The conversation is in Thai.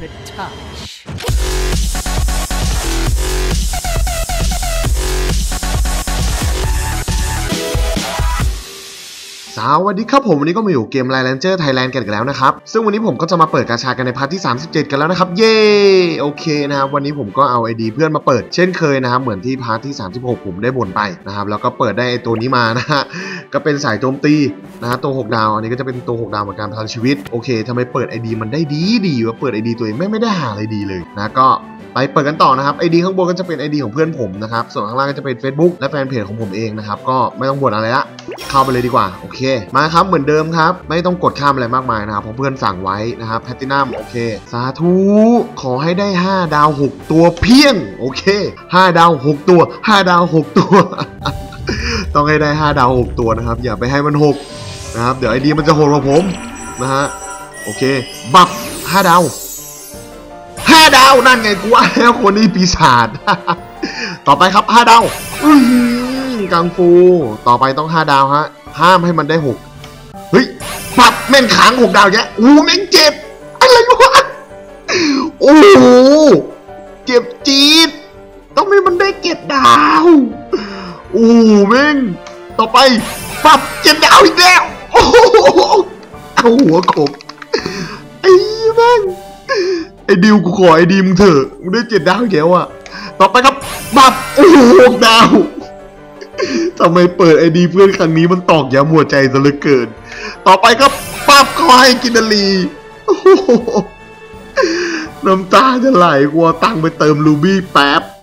could touch. สวัสดีครับผมวันนี้ก็มาอยู่เกม l ล n เจอร์ไทยแลนด์กันอีกแล้วนะครับ ซึ่งวันนี้ผมก็จะมาเปิดกาชากันในพาร์ทที่ 37 กันแล้วนะครับ เย้โอเคนะครับวันนี้ผมก็เอาไอดีเพื่อนมาเปิดเช่นเคยนะครับ เหมือนที่พาร์ทที่ 36 ผมได้บ่นไปนะครับ แล้วก็เปิดได้ไอตัวนี้มานะฮะก็เป็นสายโจมตีนะฮะตัว 6 ดาว อันนี้ก็จะเป็นตัว 6 ดาวเหมือนกันพลังชีวิตโอเคทำไมเปิดไอดีมันได้ดีดีว่าเปิดไอดีตัวเองไม่ไม่ได้หาอะไรดีเลยนะก็ไปเปิดกันต่อนะครับไอดีข้างบนก็จะเป็นไอดีของเพื่อนผมนะครับส่วนข้างล่างก็จะเป็น Facebook และแฟนเพจของผมเองนะครับก็ไม่ต้องบ่นอะไรละ เข้าไปเลยดีกว่า โอเค มาครับเหมือนเดิมครับ ไม่ต้องกดข้ามอะไรมากมายนะครับเพราะเพื่อนสั่งไว้นะครับแพตตินัมโอเค สาธุ ขอให้ได้ 5 ดาว 6 ตัวเพียง โอเค 5 ดาว 6 ตัว 5 ดาว 6 ตัว ต้องให้ได้ 5 ดาว 6 ตัวนะครับ อย่าไปให้มัน 6 นะครับ เดี๋ยวไอดีมันจะโหดกว่าผมนะฮะโอเค บัฟ5ดาวห้าดาว นั่นไงกูว่าแล้วคนนี้ปีศาจต่อไปครับห้าดาวอื้อ กังฟู ต่อไปต้องห้าดาวฮะ ห้ามให้มันได้หกเฮ้ยปับแม่งค้างหกดาวแกอู้แม่งเจ็บ อะไรวะ โอ้โห เจ็บจี๊ด ต้องให้มันได้เจ็ดดาว โอ้แม่ง ต่อไปปับเจ็ดดาวอีกแล้ว โอ้โห เอาหัวขบไอ้แม่งไอ้ดิวกูขอไอ้ดีมงเถอะ มึงได้เจ็ดดาวแล้วอะต่อไปครับบับโอ้โหหกดาว ทำไมเปิดไอดีเพื่อนครั้งนี้มันตอกย้ำหัวใจซะเหลือเกิน ต่อไปก็ปั๊บขอให้กินนาลีโอ้โหน้ำตาจะไหลกลัวตังไปเติมรูบี้แป๊บ